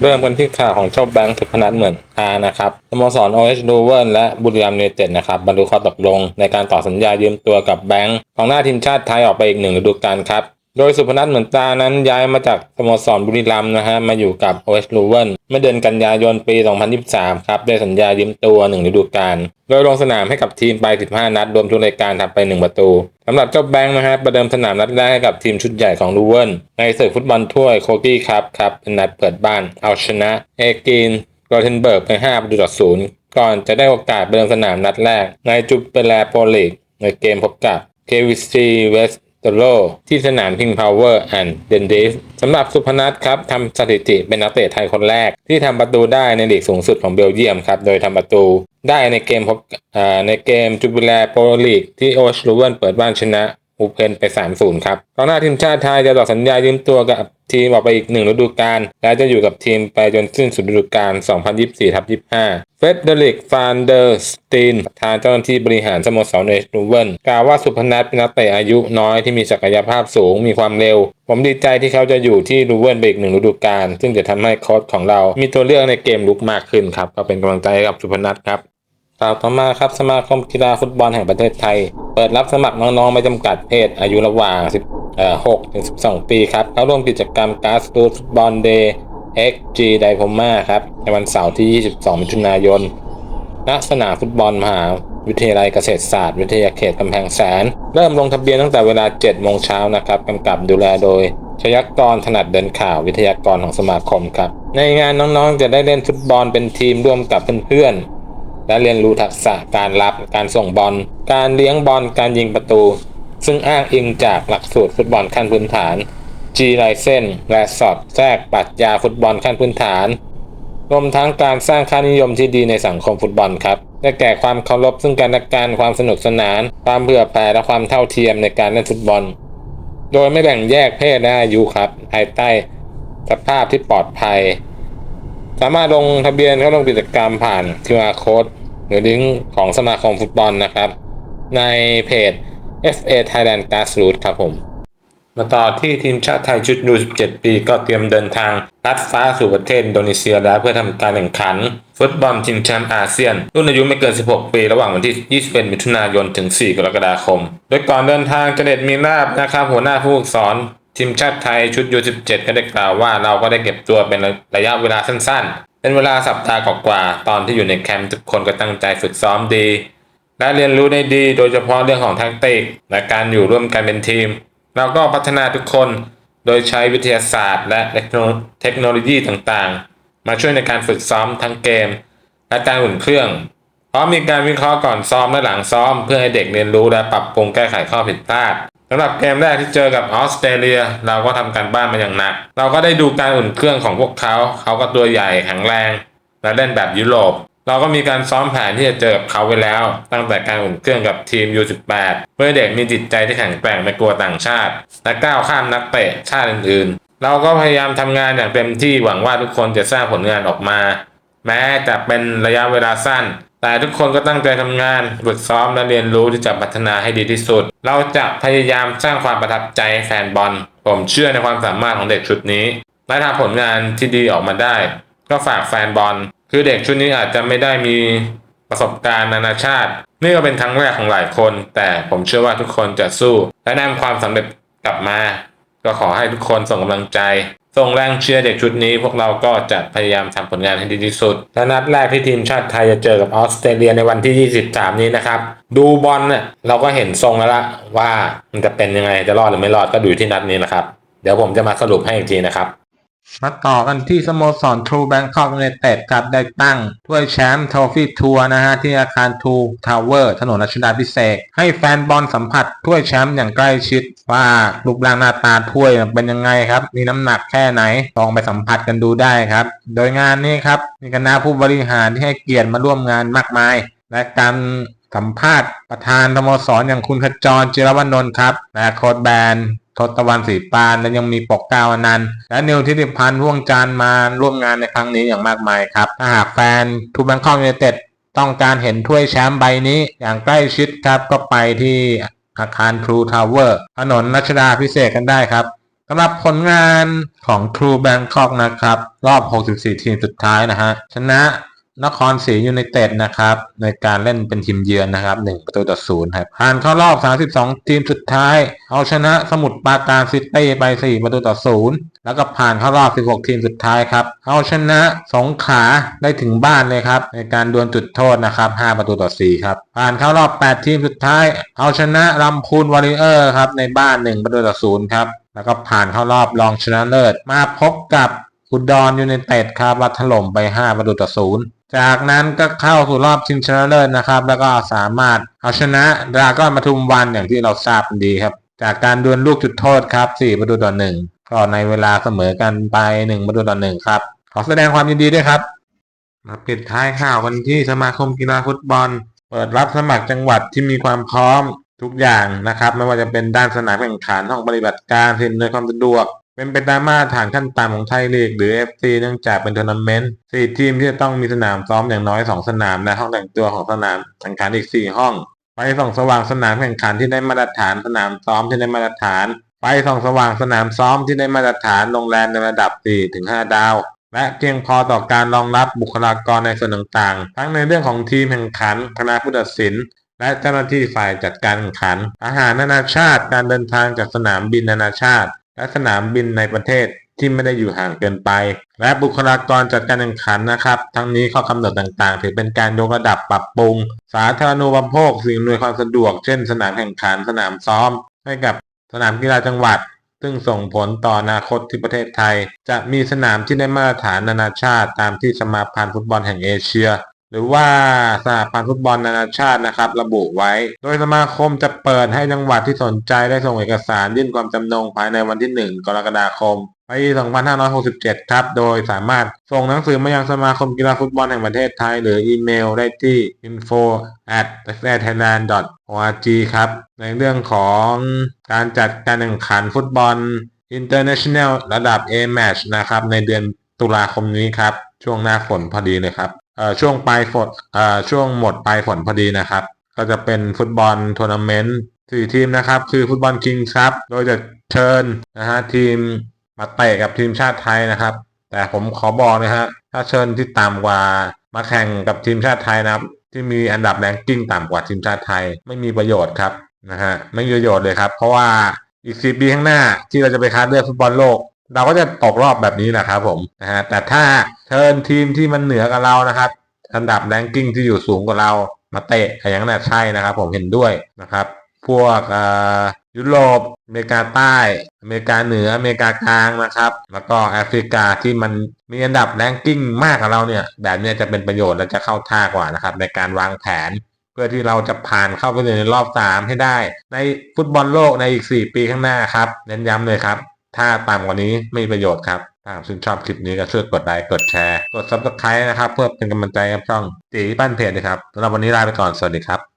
เริ่มกันที่ข่าวของเจ้าแบงค์สุพนัทเหมือนอานะครับสโมสร OH l o v e r และบุรีรัมย์ยูไนเต็ดนะครับบรรลุข้อตกลงในการต่อสัญญายืมตัวกับแบงค์ของหน้าทีมชาติไทยออกไปอีกหนึ่งฤดูกาลครับ โดยสุพนัทเหมือนตานั้นย้ายมาจากสโมสรบุรีรัมย์นะฮะมาอยู่กับ OH l o v e r เมื่อเดือนกันยายนปี 2023 ครับได้สัญญายืมตัวหนึ่งฤดูกาลโดยลงสนามให้กับทีมไป 15 นัด รวมทุกรายการทำไป 1 ประตูสำหรับเจ้าแบงค์นะฮะประเดิมสนามนัดแรกให้กับทีมชุดใหญ่ของลูเวนในศึกฟุตบอลถ้วยโคกี้ครับครับเป็นนัดเปิดบ้านเอาชนะเอกินกรเทนเบิร์กไป5ประตูต่อศูนย์ก่อนจะได้โอกาสประเดิมสนามนัดแรกในจุปเปแลโปลีกในเกมพบกับ KVC West ตโลที่สนาม King Power and d e n d i f สำหรับสุพนัทครับทำสถิติเป็นนักเตะไทยคนแรก ที่ทำประตูได้ในลีกสูงสุดของเบลเยียมครับ โดยทำประตูได้ในเกมพบในเกมจูบิแลโปรลีกที่โอชลูเวนเปิดบ้านชนะ อูเพนไป 3-0 ครับกองหน้าทีมชาติไทยจะต่อสัญญายืมตัวกับทีมออกไปอีกหนึ่งฤดูกาลและจะอยู่กับทีมไปจนสิ้นสุดฤดูกาล 2024ทับ25 เฟเดริกฟานเดอร์สตีนประธานเจ้าหน้าที่บริหารสโมสรเอชลูเวนกล่าวว่าสุพนัทเป็นนักเตะอายุน้อยที่มีศักยภาพสูงมีความเร็ว ผมดีใจที่เขาจะอยู่ที่ลูเวนไปอีกหนึ่งฤดูกาลซึ่งจะทำให้โค้ชของเรา มีตัวเลือกในเกมลุกมากขึ้นครับก็เป็นกำลังใจให้กับสุพนัทครับ ข่าวต่อมาครับสมาคมกีฬาฟุตบอลแห่งประเทศไทย เปิดรับสมัครน้องๆ ไม่จำกัดเพศอายุระหว่าง16ถึง 12 ปีครับเข้าร่วมกิจกรรมการ์ดฟุตบอลเดย์ XG ไดโ o มาครับ ในวันเสาร์ที่ 22 มิถุนายน ณ สนามฟุตบอลมหาวิทยาลัยเกษตรศาสตร์ วิทยาเขตกำแพงแสน เริ่มลงทะเบียนตั้งแต่เวลา 7 โมงเช้านะครับกำกับดูแลโดยชยักกรถนัดเดินข่าววิทยากรของสมาคมครับ ในงานน้องๆจะได้เล่นฟุตบอลเป็นทีมร่วมกับเพื่อนๆ และเรียนรู้ทักษะการรับ การส่งบอล การเลี้ยงบอล การยิงประตู ซึ่งอ้างอิงจากหลักสูตรฟุตบอลขั้นพื้นฐาน G ไลเซนและสอดแทรกปรัชญาฟุตบอลขั้นพื้นฐานรวมทั้งการสร้างค่านิยมที่ดีในสังคมฟุตบอลครับ ได้แก่ความเคารพซึ่งกันและกันความสนุกสนาน ความเผื่อแผ่และความเท่าเทียมในการเล่นฟุตบอล โดยไม่แบ่งแยกเพศและอายุครับ ภายใต้สภาพที่ปลอดภัย สามารถลงทะเบียนเข้าร่วมกิจกรรมผ่าน QR code หรือลิงก์ของสมาคมฟุตบอลนะครับ ในเพจ FA Thailand Grassroots ครับผม มาต่อที่ทีมชาติไทยชุดยู17 ปี ก็เตรียมเดินทางลัดฟ้าสู่ประเทศอินโดนีเซียแล้วเพื่อทำการแข่งขัน ฟุตบอลชิงแชมป์อาเซียน รุ่นอายุไม่เกิน 16 ปี ระหว่างวันที่ 21 มิถุนายน ถึง 4 กรกฎาคม โดยก่อนเดินทางเจเด็ดมีลาบนะครับหัวหน้าผู้ฝึกสอนทีมชาติไทยชุดยู17 ก็ได้กล่าวว่าเราก็ได้เก็บตัวเป็นระยะเวลาสั้น เป็นเวลาสัปดาห์กว่าๆตอนที่อยู่ในแคมป์ทุกคนก็ตั้งใจฝึกซ้อมดี และเรียนรู้ได้ดีโดยเฉพาะเรื่องของแท็กติกและการอยู่ร่วมกันเป็นทีม เราก็พัฒนาทุกคนโดยใช้วิทยาศาสตร์ และเทคโนโนโลยีต่างๆ มาช่วยในการฝึกซ้อมทั้งเกม และการอุ่นเครื่องพร้อมมีการวิเคราะห์ก่อนซ้อมและหลังซ้อม เพื่อให้เด็กเรียนรู้และปรับปรุงแก้ไขข้อผิดพลาด สำหรับเกมแรกที่เจอกับออสเตรเลีย เราก็ทำการบ้านมาอย่างหนัก เราก็ได้ดูการอุ่นเครื่องของพวกเขา เขาก็ตัวใหญ่แข็งแรง และเล่นแบบยุโรปเราก็มีการซ้อมแผนที่จะเจอกับเขาไว้แล้ว ตั้งแต่การอุ่นเครื่องกับทีม U18 เพื่อเด็กมีจิตใจที่แข็งแกร่งไม่กลัวต่างชาติ และก้าวข้ามนักเตะชาติอื่นๆ เราก็พยายามทำงานอย่างเต็มที่หวังว่าทุกคนจะสร้างผลงานออกมา แม้จะเป็นระยะเวลาสั้น แต่ทุกคนก็ตั้งใจทำงานฝึกซ้อมและเรียนรู้ที่จะพัฒนาให้ดีที่สุด เราจะพยายามสร้างความประทับใจให้แฟนบอล ผมเชื่อในความสามารถของเด็กชุดนี้และทำผลงานที่ดีออกมาได้ ก็ฝากแฟนบอล คือเด็กชุดนี้อาจจะไม่ได้มีประสบการณ์นานาชาติ นี่ก็เป็นครั้งแรกของหลายคน แต่ผมเชื่อว่าทุกคนจะสู้ และนำความสำเร็จกลับมา ก็ขอให้ทุกคนส่งกำลังใจ ส่งแรงเชียร์เด็กชุดนี้ พวกเราก็จะพยายามทำผลงานให้ดีที่สุด และนัดแรกที่ทีมชาติไทยจะเจอกับออสเตรเลียในวันที่ 23 นี้นะครับ ดูบอลเนี่ยเราก็เห็นทรงแล้วละว่ามันจะเป็นยังไงจะรอดหรือไม่รอดก็ดูที่นัดนี้นะครับ เดี๋ยวผมจะมาสรุปให้อีกทีนะครับ มาต่อกันที่สโมสร True Bangkok United ครับได้ตั้งถ้วยแชมป์ทอฟฟี่ทัวร์นะฮะที่อาคาร True Tower ถนนรัชดาพิเศษให้แฟนบอลสัมผัสถ้วยแชมป์อย่างใกล้ชิดว่ารูปร่างหน้าตาถ้วยเป็นยังไงครับ มีน้ำหนักแค่ไหนลองไปสัมผัสกันดูได้ครับ โดยงานนี้ครับมีคณะผู้บริหารที่ให้เกียรติมาร่วมงานมากมาย และการสัมภาษณ์ประธานสโมสรอย่างคุณขจรจิรวนนท์ครับและโค้ชแบน ทศวรรณศรีปานและยังมีปกเก้าอนันต์และนิวทิติพันธ์พ่วงจันมาร่วมงานในครั้งนี้อย่างมากมายครับ ถ้าหากแฟนทูแบงคอกยูไนเต็ดต้องการเห็นถ้วยแชมป์ใบนี้อย่างใกล้ชิดครับก็ไปที่อาคาร True Tower ถนนรัชดาพิเศษกกันได้ครับสำหรับผลงานของ True Bangkok นะครับ รอบ 64 ทีมสุดท้ายนะฮะ ชนะ นครศรียูไนเต็ดนะครับ ในการเล่นเป็นทีมเยือนนะครับ1ประตูต่อ0ครับผ่านเข้ารอบ 32 ทีมสุดท้าย เอาชนะสมุทรปราการซิตี้ไป 4 ประตูต่อ0แล้วก็ผ่านเข้ารอบ 16 ทีมสุดท้ายครับ เอาชนะสงขาได้ถึงบ้านเลยครับ ในการดวลจุดโทษนะครับ 5 ประตูต่อ4ครับผ่านเข้ารอบ 8 ทีมสุดท้าย เอาชนะลำพูนวอริเออร์ครับในบ้าน 1 ประตูต่อ0ครับแล้วก็ผ่านเข้ารอบรองชนะเลิศมาพบกับ อุดรยูไนเต็ดครับมาถล่มไป5ประตูต่อศูนย์จากนั้นก็เข้าสู่รอบชิงชนะเลิศนะครับ แล้วก็สามารถเอาชนะดราก้อนปทุมวันอย่างที่เราทราบดีครับ จากการดวลลูกจุดโทษครับ 4 ประตูต่อ1ก็ในเวลาเสมอกันไป 1 ประตูต่อ1ครับ ขอแสดงความยินดีด้วยครับ มาปิดท้ายข่าวกันที่สมาคมกีฬาฟุตบอล เปิดรับสมัครจังหวัดที่มีความพร้อมทุกอย่างนะครับ ไม่ว่าจะเป็นด้านสนามแข่งขันห้องปฏิบัติการสิ่งอำนวยความสะดวก เป็นไปตามมาตรฐานขั้นต่ำของไทยลีกหรือ FC เนื่องจากเป็นทัวร์นาเมนต์สี่ทีมที่จะต้องมีสนามซ้อมอย่างน้อย 2 สนามและห้องแต่งตัวของสนามแข่งขันอีก 4 ห้องไฟส่องสว่างสนามแข่งขันที่ได้มาตรฐานสนามซ้อมที่ได้มาตรฐานไฟส่องสว่างสนามซ้อมที่ได้มาตรฐานโรงแรมในระดับ 4-5 ดาว และเพียงพอต่อการรองรับบุคลากรในส่วนต่างๆ ทั้งในเรื่องของทีมแข่งขันคณะผู้ตัดสินและเจ้าหน้าที่ฝ่ายจัดการแข่งขัน อาหารนานาชาติ การเดินทางจากสนามบินนานาชาติ และสนามบินในประเทศที่ไม่ได้อยู่ห่างเกินไป และบุคลากรจัดการแข่งขันนะครับ ทั้งนี้ข้อกำหนดต่างๆ ถือเป็นการยกระดับปรับปรุง สาธารณูปโภคสิ่งอำนวยความสะดวก เช่น สนามแข่งขันสนามซ้อม ให้กับสนามกีฬาจังหวัด ซึ่งส่งผลต่ออนาคตที่ประเทศไทย จะมีสนามที่ได้มาตรฐานนานาชาติ ตามที่สมาพันธ์ฟุตบอลแห่งเอเชีย หรือว่าสหพันธ์ฟุตบอลนานาชาตินะครับ ระบุไว้ โดยสมาคมจะเปิดให้จังหวัดที่สนใจได้ส่งเอกสารยื่นความจำนงภายในวันที่ 1 กรกฎาคมปี2567 ครับ โดยสามารถส่งหนังสือมายังสมาคมกีฬาฟุตบอลแห่งประเทศไทย หรืออีเมลได้ที่ info at thailand org ครับ ในเรื่องของการจัดการแข่งขันฟุตบอล International ระดับ A Match นะครับ ในเดือนตุลาคมนี้ครับ ช่วงหน้าฝนพอดีเลยครับ ช่วงปลายฝนช่วงหมดปลายฝนพอดีนะครับ ก็จะเป็นฟุตบอลทัวร์นาเมนต์สี่ทีมนะครับ คือฟุตบอลคิงส์ครับโดยจะเชิญนะฮะทีมมาเตะกับทีมชาติไทยนะครับ แต่ผมขอบอกนะฮะถ้าเชิญที่ต่ำกว่ามาแข่งกับทีมชาติไทยนะครับ ที่มีอันดับแรงกิ้งต่ำกว่าทีมชาติไทยไม่มีประโยชน์ครับนะฮะไม่มีประโยชน์เลยครับ เพราะว่าอีกสี่ปีข้างหน้าที่เราจะไปคัดเลือกฟุตบอลโลก เราก็จะตกรอบแบบนี้นะครับผมนะฮะแต่ถ้าเชิญทีมที่มันเหนือกับเรานะครับอันดับแรงกิ้งที่อยู่สูงกว่าเรามาเตะอย่างนั้นนะใช่นะครับ ผมเห็นด้วยนะครับ พวกเออยุโรปอเมริกาใต้ อเมริกาเหนืออเมริกากลางนะครับ แล้วก็แอฟริกาที่มันมีอันดับแรงกิ้งมากกว่าเราเนี่ย แบบนี้จะเป็นประโยชน์และจะเข้าท่ากว่านะครับ ในการวางแผน เพื่อที่เราจะผ่านเข้าไปในรอบสามให้ได้ ในฟุตบอลโลกในอีก 4 ปีข้างหน้าครับ เน้นย้ำเลยครับ ถ้าต่ำกว่านี้ไม่มีประโยชน์ครับถ้าคุณชอบคลิปนี้ก็ช่วยกดไลค์กดแชร์ กด subscribe นะครับ เพื่อเป็นกำลังใจกับช่องตีบ้านเพจนะครับสำหรับวันนี้ลาไปก่อน สวัสดีครับ